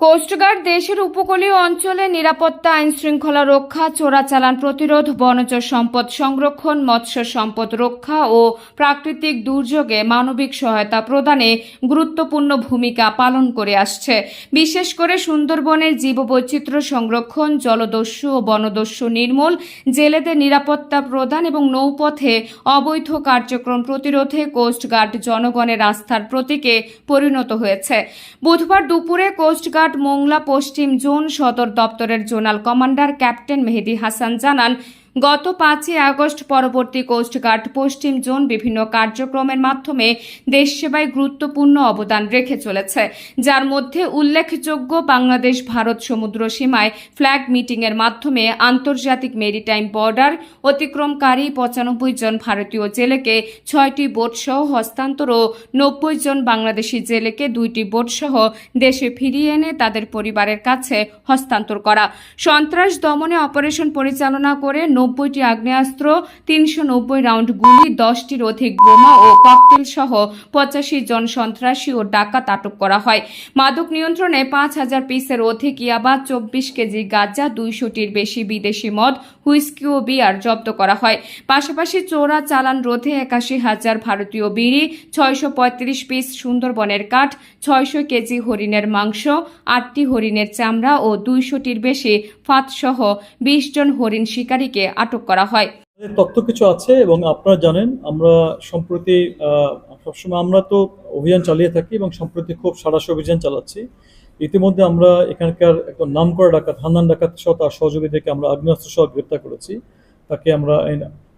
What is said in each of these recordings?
Coast guard দেশের উপকূলীয় অঞ্চলে নিরাপত্তা আইন শৃঙ্খলা রক্ষা, চোরাচালান প্রতিরোধ, বনজ সম্পদ সংরক্ষণ, মৎস্য সম্পদ রক্ষা ও প্রাকৃতিক দুর্যোগে মানবিক সহায়তা প্রদানে গুরুত্বপূর্ণ ভূমিকা পালন করে আসছে। বিশেষ করে সুন্দরবনের জীববৈচিত্র্য সংরক্ষণ, জলদস্যু ও বনদস্যু নির্মূল, জেলেদের নিরাপত্তা প্রদান এবং নৌপথে অবৈধ কার্যক্রম প্রতিরোধে কোস্টগার্ড জনগণের আস্থার প্রতীকে পরিণত হয়েছে। বুধবার দুপুরে কোস্টগার্ড মোংলা পশ্চিম জোন সদর দপ্তরের zonal commander captain Mehedi Hasan জানান গত পাঁচই আগস্ট পরবর্তী কোস্টগার্ড পশ্চিম জোন বিভিন্ন কার্যক্রমের মাধ্যমে দেশ সেবায় গুরুত্বপূর্ণ অবদান রেখে চলেছে। যার মধ্যে উল্লেখযোগ্য বাংলাদেশ ভারত সমুদ্র সীমায় ফ্ল্যাগ মিটিংয়ের মাধ্যমে আন্তর্জাতিক মেরিটাইম বর্ডার অতিক্রমকারী পঁচানব্বই জন ভারতীয় জেলেকে ছয়টি বোটসহ হস্তান্তর ও নব্বই জন বাংলাদেশি জেলেকে দুইটি বোটসহ দেশে ফিরিয়ে এনে তাদের পরিবারের কাছে হস্তান্তর করা। সন্ত্রাস দমনে অপারেশন পরিচালনা করে নব্বইটি আগ্নেয়াস্ত্র, তিনশো নব্বই রাউন্ড গুলি, দশটির অধিক বোমা ও ককটেল সহ পঁচাশি জন সন্ত্রাসী ও ডাকাত আটক করা হয়। মাদক নিয়ন্ত্রণে পাঁচ হাজার পিসের অধিক ইয়াবা, চব্বিশ কেজি গাঁজা, দুইশোটির বেশি বিদেশি মদ, হুইস্কি ও বিয়ার জব্দ করা হয়। পাশাপাশি চোরা চালান রোধে একাশি হাজার ভারতীয় বিড়ি, ছয়শো পঁয়ত্রিশ পিস সুন্দরবনের কাঠ, ছয়শো কেজি হরিণের মাংস, আটটি হরিণের চামড়া ও দুইশোটির বেশি ফাঁদসহ বিশ জন হরিণ শিকারীকে আটক করা হয়। তথ্য কিছু আছে এবং আপনারা জানেন, আমরা সম্প্রতি সবসময় আমরা তো অভিযান চালিয়ে থাকি এবং সম্প্রতি খুব সারাশ অভিযান চালাচ্ছি। ইতিমধ্যে আমরা এখানকার একজন নাম করা ডাকাত, হান্নান ডাকাত সহ তার সহযোগীদেরকে আমরা আগ্নেয়াস্ত্র সহ গ্রেপ্তার করেছি। তাকে আমরা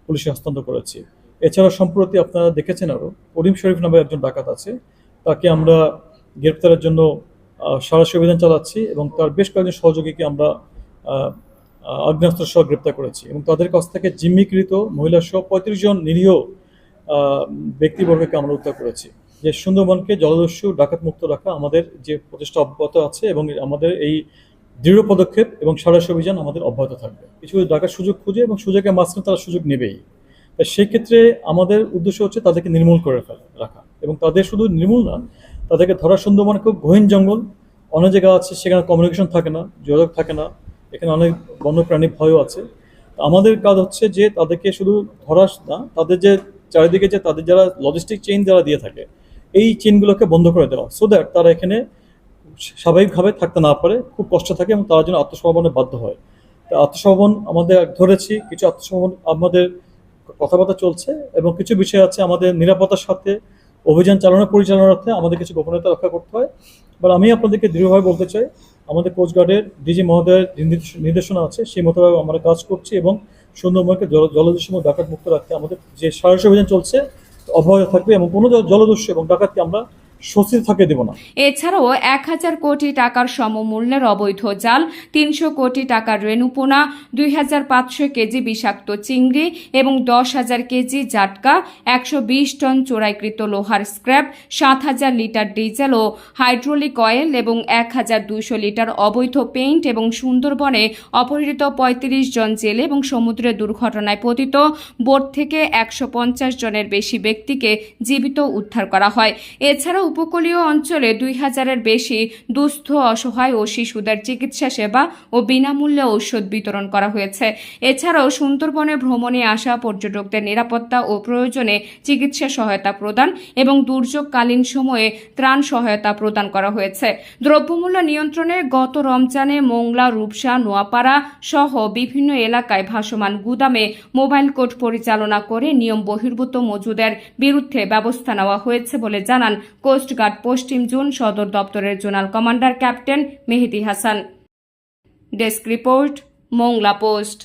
পুলিশে হস্তান্তর করেছি। এছাড়া সম্প্রতি আপনারা দেখেছেন আরও করিম শরীফ নামে একজন ডাকাত আছে। তাকে আমরা গ্রেপ্তারের জন্য সারাশি অভিযান চালাচ্ছি এবং তার বেশ কয়েকজন সহযোগীকে আমরা আগ্নেয়াস্ত্র সহ গ্রেপ্তার করেছি এবং তাদের কাছ থেকে জিম্মিকৃত মহিলা সহ পঁয়ত্রিশ জন নিরীহ ব্যক্তিবর্গকে আমরা উদ্ধার করেছি। যে সুন্দরবনকে জলদস্যু ডাকাত মুক্ত রাখা আমাদের যে প্রচেষ্টা অব্যাহত আছে এবং আমাদের এই দৃঢ় পদক্ষেপ এবং সারাশ অভিযান আমাদের অব্যাহত থাকবে। কিছু ডাকার সুযোগ খুঁজে এবং সুযোগের মাঝখানে তারা সুযোগ নেবেই। সেই ক্ষেত্রে আমাদের উদ্দেশ্য হচ্ছে তাদেরকে নির্মূল করে ফেলা, রাখা এবং তাদের শুধু নির্মূল না, তাদেরকে ধরা সুন্দরবন খুব গহীন জঙ্গল অনেক জায়গা আছে সেখানে কমিউনিকেশন থাকে না, যোগাযোগ থাকে না এখানে অনেক বন্যপ্রাণী ভয়ও আছে। আমাদের কাজ হচ্ছে যে তাদেরকে শুধু ধরা না, তাদের যে চারিদিকে যে তাদের যারা লজিস্টিক চেইন যারা দিয়ে থাকে, এই চেইনগুলোকে বন্ধ করে দেওয়া সো দ্যাট তারা এখানে স্বাভাবিকভাবে থাকতে না পারে, খুব কষ্ট থাকে এবং তারা যেন আত্মসমর্পণে বাধ্য হয়। তা আত্মসমর্পণ আমাদের ধরেছি, কিছু আত্মসমর্পণ আমাদের কথাবার্তা চলছে এবং কিছু বিষয় আছে আমাদের নিরাপত্তার সাথে, অভিযান চালানো পরিচালনার অর্থে আমাদের কিছু গোপনীয়তা রক্ষা করতে হয়। বাট আমি আপনাদেরকে দৃঢ়ভাবে বলতে চাই আমাদের কোস্টগার্ডের ডিজি মহোদয়ের নির্দেশনা আছে, সেই মোতাবেক আমরা কাজ করছি এবং সুন্দরবনকে এবং ডাকাত মুক্ত রাখতে আমাদের যে সাহস অভিযান চলছে, অব্যাহত থাকবে এবং কোনো জল- জলদস্যু এবং ডাকাতকে আমরা থাকতে দেবো না। এছাড়াও এক হাজার কোটি টাকার সমমূল্যের অবৈধ জাল, তিনশো কোটি টাকার রেণুপোনা, দুই হাজার পাঁচশো কেজি বিষাক্ত চিংড়ি এবং দশ হাজার কেজি জাটকা, একশো বিশ টন চোরাইকৃত লোহার স্ক্র্যাপ, সাত হাজার লিটার ডিজেল ও হাইড্রোলিক অয়েল এবং এক হাজার দুইশো লিটার অবৈধ পেইন্ট এবং সুন্দরবনে অপহৃত পঁয়ত্রিশ জন জেলে এবং সমুদ্রে দুর্ঘটনায় পতিত বোট থেকে একশো পঞ্চাশ জনের বেশি ব্যক্তিকে জীবিত উদ্ধার করা হয়। এছাড়া উপকূলীয় অঞ্চলে দুই হাজারের বেশি দুস্থ, অসহায় ও শিশুদের চিকিৎসা সেবা ও বিনামূল্যে ঔষধ বিতরণ করা হয়েছে। এছাড়াও সুন্দরবনে ভ্রমণে আসা পর্যটকদের নিরাপত্তা ও প্রয়োজনে চিকিৎসা সহায়তা প্রদান এবং দুর্যোগকালীন সময়ে ত্রাণ সহায়তা প্রদান করা হয়েছে। দ্রব্যমূল্য নিয়ন্ত্রণে গত রমজানে মোংলা, রূপসা, নোয়াপাড়া সহ বিভিন্ন এলাকায় ভাসমান গুদামে মোবাইল কোর্ট পরিচালনা করে নিয়ম বহির্ভূত মজুদের বিরুদ্ধে ব্যবস্থা নেওয়া হয়েছে বলে জানান কোস্টগার্ড পশ্চিম জোন সদর দপ্তরের zonal commander captain Mehedi Hasan. Desk report Mongla post.